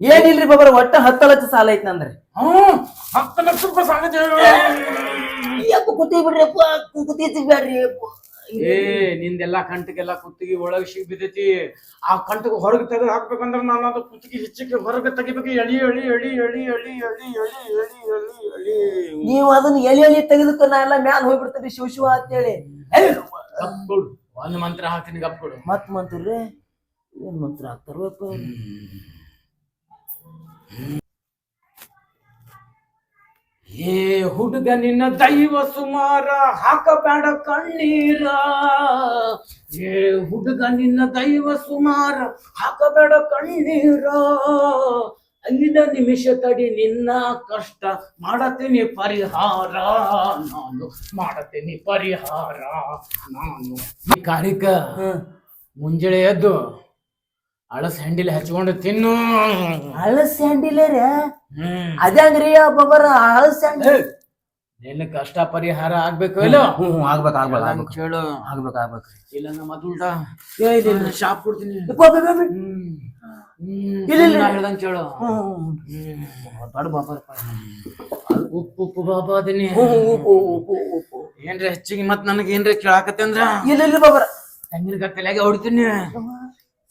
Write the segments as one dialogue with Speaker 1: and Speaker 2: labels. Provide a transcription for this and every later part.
Speaker 1: ಏನಿಲ್ರಿ ಬಾಬರ ಒಟ್ಟ ಹತ್ತು ಲಕ್ಷ ಸಾಲ ಐತಿ ಅಂದ್ರೆ
Speaker 2: ಹ್ಮ್ ಹತ್ತು ಲಕ್ಷ ರೂಪಾಯಿ ಸಾಲ
Speaker 1: ಯಾಕೆ ಕೂತಿ ಬಿಡ್ರಿ ಅಪ್ಪ ಕೂತಿ ಬ್ಯಾಡ್ರಿ
Speaker 2: ಏ ನಿಂದೆಲ್ಲ ಕಂಟಕ್ಕೆಲ್ಲ ಕುತ್ತಿಗೆ ಒಳಗೆ ಸಿಗ್ ಬಿದ್ದೈತಿ. ಆ ಕಂಟಕ್ ಹೊರಗೆ ತೆಗೆದು ಹಾಕ್ಬೇಕಂದ್ರ ನಾನು ಅದು ಕುತ್ತಿಗೆ ಹೆಚ್ಚಿಗೆ ಹೊರಗೆ ತೆಗಿಬೇಕು. ಎಳಿ ಎಳಿ ಎಳಿ ಎಳಿ ಎಳಿ ಎಳಿ ಎಳಿ ಎಳಿ ಎಳಿ ಎಳಿ.
Speaker 1: ನೀವು ಅದನ್ನ ಎಳಿ ಎಳಿ ತೆಗೆದಕ್ಕ ನಾ ಎಲ್ಲ ಮ್ಯಾಲ ಹೋಗ್ಬಿಡ್ತೀರಿ ಶಿವ ಶಿವ ಅಂತೇಳಿ.
Speaker 2: ಗಪ್ ಕೊಡು. ಒಂದ್ ಮಂತ್ರ ಹಾಕ್ತೀನಿ ಗಪ್ ಕೊಡು.
Speaker 1: ಮತ್ ಮಂತ್ರ ಏನ್ ಮಂತ್ರ ಹಾಕ್ತಾರಪ್ಪ
Speaker 2: ಏ ಹುಡುಗ ನಿನ್ನ ದೈವ ಸುಮಾರ ಹಾಕಬೇಡ ಕಣ್ಣೀರ. ಏ ಹುಡುಗ ನಿನ್ನ ದೈವ ಸುಮಾರ ಹಾಕಬೇಡ ಕಣ್ಣೀರ. ಐದ ನಿಮಿಷ ತಡಿ ನಿನ್ನ ಕಷ್ಟ ಮಾಡತೀನಿ ಪರಿಹಾರ. ನಾನು ಮಾಡತೀನಿ ಪರಿಹಾರ. ನಾನು ಈ ಕಾರ್ಯಕ್ಕ ಮುಂಜಾನೆ ಎದ್ದು ಅಳಸ್ ಹ್ಯಾಂಡಿಲ್ ಹಚ್ಕೊಂಡು ತಿನ್ನು.
Speaker 1: ಹಳಸ್ ಸ್ಯಾಂಡಿಲೇರ
Speaker 2: ಅದ್ರಿ
Speaker 1: ಅದಂಗ್ರಿ ಬಾಬರ ಹಳಸ್ ಸ್ಯಾಂಡಿಲ್
Speaker 2: ನಿನ್ನ ಕಷ್ಟ ಪರಿಹಾರ ಆಗ್ಬೇಕು ಇಲ್ಲ?
Speaker 1: ಹ್ಮ್ ಆಗ್ಬೇಕು ಆಗ್ಬೇಕು ಆಗ್ಬೇಕು.
Speaker 2: ಕೇಳು.
Speaker 1: ಆಗ್ಬೇಕು ಆಗ್ಬೇಕು.
Speaker 2: ಇಲ್ಲ ನಮ್ಮ ಉಲ್ಟಾ? ಶಾಪ್ ಕೊಡ್ತೀನಿ. ಹ್ಮ್. ಹ್ಮ್
Speaker 1: ಇಲ್ಲ, ಇಲ್ಲ.
Speaker 2: ಹೇಳ್ದಂಗ್ ಕೇಳು.
Speaker 1: ದೊಡ್ಡ ಬಾಬರ್
Speaker 2: ಅದ್ ಉಪ್ಪು ಉಪ್ಪು ಬಾಬಾ ಅದೀನಿ.
Speaker 1: ಉಪ್ಪು ಉಪ್ಪು ಉಪ್ಪು
Speaker 2: ಏನ್ರ ಹೆಚ್ಚಿಗೆ ಮತ್ ನನಗೆ ಏನ್ರ ಕೇಳಾಕತ್ತೆ ಅಂದ್ರ?
Speaker 1: ಇಲ್ಲ ಇಲ್ಲ ಬಾಬರ
Speaker 2: ತೆಂಗಿನ ತಲೆಗೆ ಹೊಡಿತೀನಿ.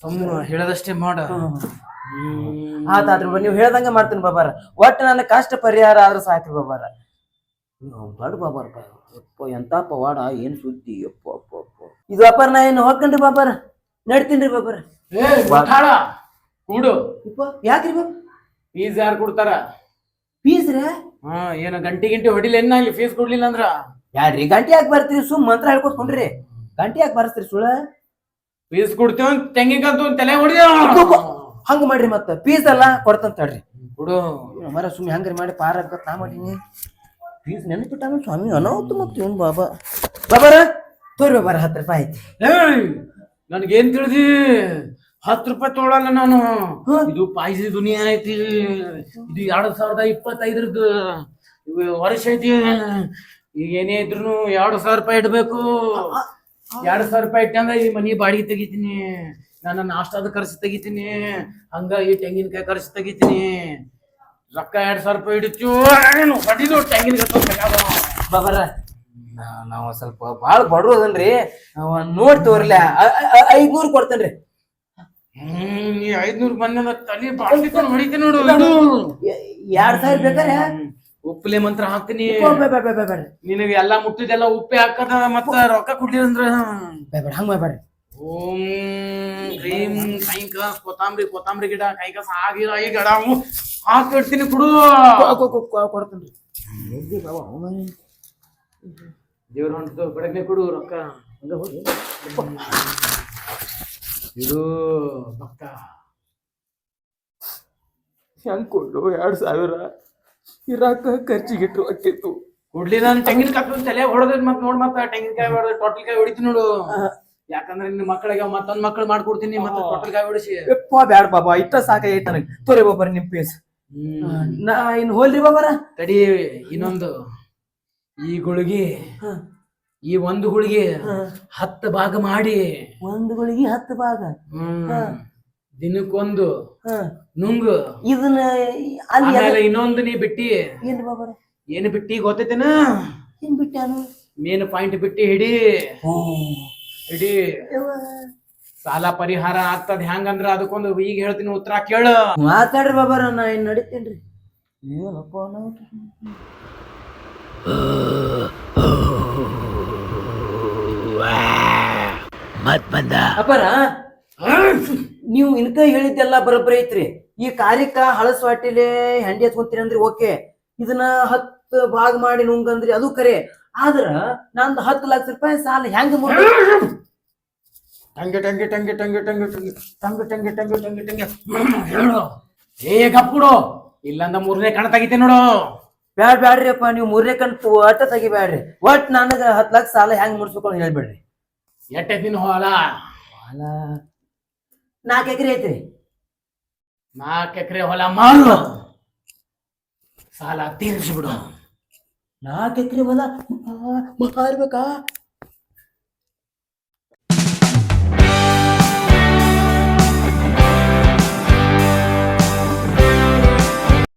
Speaker 2: ಸುಮ್ಮ ಹೇಳದಷ್ಟೇ ಮಾಡ. ಹ್ಮ್.
Speaker 1: ಆತಾದ್ರಿ ನೀವು ಹೇಳ್ದಂಗ ಮಾಡ್ತೀನಿ ಬಾಬಾರ. ಒಟ್ಟು ನನ್ನ ಕಷ್ಟ ಪರಿಹಾರ ಆದ್ರೆ ಸಾಕ್ರಿ ಬಾಬಾರ. ದೊಡ್ಡ ಬಾಬಾರ ಅಪ್ಪ ಎಂತ ಪವಾಡ ಏನ್ ಸುದ್ದಿ. ಅಪ್ಪ ಅಪ್ಪ ಅಪ್ಪ ಇದು ಅಪ್ಪಾರ ನಾ ಏನು ಹೋಗ್ಕಂಡ್ರಿ ಬಾಬಾರ. ನಡ್ತೀನ್ರಿ ಬಾಬಾರ.
Speaker 2: ಕೂಡು.
Speaker 1: ಯಾಕ್ರಿ ಬಾಬ?
Speaker 2: ಫೀಸ್ ಯಾರು ಕೊಡ್ತಾರ?
Speaker 1: ಫೀಸ್ ರೀ
Speaker 2: ಹಾ ಏನು ಗಂಟಿ ಗಂಟೆ ಹೊಡಿಲಿ ಏನ ಇಲ್ಲಿ ಫೀಸ್ ಕೊಡ್ಲಿಲ್ಲ ಅಂದ್ರ?
Speaker 1: ಯಾರ್ರಿ ಗಂಟೆ ಯಾಕೆ ಬರ್ತೀರಿ? ಸುಮ್ ಮಂತ್ರ ಹೇಳ್ಕೊತ್ಕೊಂಡ್ರಿ ಗಂಟೆ ಯಾಕೆ ಬರ್ಸ್ತೀರಿ ಸುಳ
Speaker 2: ಫೀಸ್ ಕೊಡ್ತೇವ ತೆಂಗಿನಕಾಯ್ದು ತಲೆ ಹೊಡಿಯ
Speaker 1: ಹಂಗ ಮಾಡ್ರಿ ಮತ್ತ. ಫೀಸ್ ಅಲ್ಲ ಕೊಡ್ತಂತ ಹೇಳ್ರಿ
Speaker 2: ಬಿಡು
Speaker 1: ಮರ ಸುಮ್ಮನೆ ಹಂಗ್ರಿ ಮಾಡಿ ಪಾರ ಆಗ್ಬೇಕ ನಾ ಮಾಡೀನಿ. ಪೀಸ್ ನೆನಪಿಟ್ಟಾನ ಸ್ವಾಮಿ ಅನಾಹುತ ಮತ್ತೆ ಇವನ್ ಬಾಬಾ. ಬಾಬಾರ ತೋರಿ ಬಾಬಾರ ಹತ್ತು ರೂಪಾಯಿ ಐತಿ
Speaker 2: ನನ್ಗೇನ್ ತಿಳಿದಿ? ಹತ್ತು ರೂಪಾಯಿ ತೊಗೊಳಲ್ಲ ನಾನು. ಇದು ಪಾಯ್ಸಿ ದುನಿಯಾ ಐತಿ. ಇದು ಎರಡ್ ಸಾವಿರದ ಇಪ್ಪತ್ತೈದ್ರದ್ದು ವರ್ಷ ಐತಿ. ಈಗ ಏನೇ ಇದ್ರು ಎರಡು ಸಾವಿರ ರೂಪಾಯಿ ಇಡ್ಬೇಕು. ಎರಡ್ ಸಾವಿರ ರೂಪಾಯಿ ಇಟ್ಟಂಗ ಈ ಮನಿ ಬಾಡಿಗೆ ತೆಗಿತೀನಿ. ನನ್ನ ನಾಷ್ಟಾದ ಖರ್ಚು ತೆಗಿತೀನಿ. ಹಂಗ ಈ ತೆಂಗಿನಕಾಯಿ ಖರ್ಚು ತೆಗಿತೀನಿ. ರೊಕ್ಕ ಎರಡ್ ಸಾವಿರ ರೂಪಾಯಿ ಏನು ಹೊಡಿದು ತೆಂಗಿನಕಾಯಿ
Speaker 1: ಬಾಬಾರ ನಾವು ಸ್ವಲ್ಪ ಭಾಳ ಬಡ್ರು ಅದನ್ರಿ ನೋಡಿ ತೋರ್ಲ. ಐದ್ನೂರು ಕೊಡ್ತೇನ್ರಿ.
Speaker 2: ಹ್ಮ್ ಈ ಐದ್ನೂರ್ ಬಂದ ತಲೆ ಬಾಳ ಹೊಡಿತೀನಿ ನೋಡು
Speaker 1: ಎರಡ್ ಸಾವಿರ ಬೇಕಾರೆ?
Speaker 2: ಉಪ್ಪಲೆ ಮಂತ್ರ ಹಾಕ್ತೀನಿ.
Speaker 1: ಬೇ- ಬೇ- ಬೇ- ಬೇ- ಬೇ- ಬೇಡ್ರಿ.
Speaker 2: ನಿನಗೆ ಎಲ್ಲಾ ಮುಟ್ಟಿದೆಲ್ಲ ಉಪ್ಪೆ ಹಾಕದ ಮತ್ತ ರೊಕ್ಕ ಕೊಟ್ಟಿರಂದ್ರ ಅಂದ್ರ
Speaker 1: ಬೇ- ಬೇಡ ಹಂಗ ಬೇಡ್ರಿ
Speaker 2: ಓಂ ಕ್ರೀಂ ಕೈಕ ಕೊತ್ತಂಬರಿ ಕೊತ್ತಂಬರಿ ಗಿಡ ಕೈಕ ಆಗಿರ ಈ ಗಿಡ ಹಾಕಿಡ್ತೀನಿ ಕುಡು.
Speaker 1: ಕೊಡ್ತೀನಿ?
Speaker 2: ದೇವ್ರ ಹೊಂಟು ಬೆಳಗ್ಗೆ ಕೊಡು ರೊಕ್ಕ.
Speaker 1: ಹೋಗಿ.
Speaker 2: ಇದು ಭಕ್ತ.
Speaker 1: ಹೆಂಗ್ ಕೊಡು ಎರಡು ಸಾವಿರ. ಇರಾಕ ಖರ್ಚಿಗಿಟ್ಟು ಅಕ್ಕಿತ್ತು
Speaker 2: ಹುಡ್ಲಿ ನಾನು ತೆಂಗಿನಕಾಯಿ ತಲೆ ಹೊಡೆದ್ ಮತ್ ನೋಡ್ ಮತ್ತ ತೆಂಗಿನಕಾಯಿ ಹೊಡೆದ್ ಟೋಟಲ್ ಕಾಯಿ ಹೊಡಿತೀನಿ ನೋಡು. ಯಾಕಂದ್ರೆ ನಿನ್ನ ಮಕ್ಕಳಿಗೆ ಮತ್ತೊಂದ್ ಮಕ್ಳು ಮಾಡ್ಕೊಡ್ತೀನಿ ಮತ್ತೆ ಟೋಟಲ್ ಕಾಯಿ ಹೊಡಿಸಿ.
Speaker 1: ಎಪ್ಪ ಬ್ಯಾಡ ಬಾಬಾ ಇಷ್ಟ ಸಾಕಾಗೈತೆ ನನಗೆ ತೋರಿ ಬಾಬರ್ ನಿಮ್ ಪೇಸ್ ನಾ ಇನ್ ಹೋಲ್ರಿ ಬಾಬಾರ
Speaker 2: ತಡಿ ಇನ್ನೊಂದು. ಈ ಗುಳಿಗೆ ಈ ಒಂದು ಗುಳಿಗೆ ಹತ್ತು ಭಾಗ ಮಾಡಿ.
Speaker 1: ಒಂದು ಗುಳಿಗೆ ಹತ್ತು ಭಾಗ.
Speaker 2: ಹ್ಮ್. ದಿನಕ್ಕೊಂದು
Speaker 1: ಹ.
Speaker 2: ನುಂಗು.
Speaker 1: ಇದನ್ನ ಅಲ್ಲಿ
Speaker 2: ಆಮೇಲೆ ಇನ್ನೊಂದು ನೀ ಬಿಟ್ಟಿ.
Speaker 1: ಏನ್ ಬಾಬಾರ?
Speaker 2: ಏನು ಬಿಟ್ಟಿ ಗೊತ್ತೈತೇನ?
Speaker 1: ಏನ್ ಬಿಟ್ಟಾನು
Speaker 2: ಮೇನ್ ಪಾಯಿಂಟ್ ಬಿಟ್ಟಿ ಹಿಡಿ. ಹಿಡಿ. ಸಾಲ ಪರಿಹಾರ ಆಗ್ತದ ಹೆಂಗಂದ್ರ ಅದಕ್ಕೊಂದು ಈಗ ಹೇಳ್ತೀನಿ ಉತ್ತರ ಕೇಳು.
Speaker 1: ಮಾತಾಡ್ರಿ ಬಾಬರ ನಾ ಏನ್ ನಡಿತೇನ್ರಿ. ಮತ್ ಬಂದ? ಅಪ್ಪರ? ಹೇಳಿದ್ದೆಲ್ಲ ಬರೋಬ್ಬರಿ ಐತ್ರಿ ಈ ಕಾರ್ಯಕ್ಕ ಹಳಸ್ ವಾಟಿಲೆ ಹೆಂಡಿ ಹಚ್ಕೊಂತೀರಿ ಅಂದ್ರೆ ಓಕೆ ಇದನ್ನ ಹತ್ತು ಭಾಗ ಮಾಡಿ ನುಂಗಂದ್ರಿ ಅದು ಕರೆ ಆದ್ರ ನಂದು ಹತ್ತು ಲಕ್ಷ ರೂಪಾಯಿ ಸಾಲ ಹೆಂಗ
Speaker 2: ಟಂಗೆ ಟಂಗೆ ಟಂಗೆ ಟಂಗೆ ಟಂಗೆ ಟಂಗೆ ಟಂಗೆ ಟಂಗೆ ಟಂಗೆ ಟಂಗೆ ಟಂಗೆ ಹೇಳು ಏ ಗಪ್ಪುಡು ಇಲ್ಲಂದ ಮೂರನೇ ಕಣ ತೆಗಿತೀನಿ ನೋಡು
Speaker 1: ಬ್ಯಾಡ್ ಬ್ಯಾಡ್ರಿ ಅಪ್ಪ ನೀವು ಮೂರನೇ ಕಂತು ಒಟ್ಟ ತೆಗಿಬ್ಯಾಡ್ರಿ ಒಟ್ ನನಗ ಹತ್ತು ಲಕ್ಷ ಸಾಲ ಹೆಂಗ್ ಮುಡ್ಸ್ಬೇಕು ಅಂತ ಹೇಳ್ಬೇಡ್ರಿ
Speaker 2: ಎಟ್ಟೆ ದಿನ ಹೊಲ
Speaker 1: ಎಕ್ರಿ ನಾಲ್ಕು ಎಕರೆ ಐತ್ರಿ
Speaker 2: ನಾಲ್ಕು ಎಕರೆ ಹೊಲ ಮಾರು ಸಾಲ ತೀರಿಸ್ಬಿಡು.
Speaker 1: ನಾಲ್ಕು ಎಕರೆ ಹೊಲ ಮಾರ್ಬೇಕಾ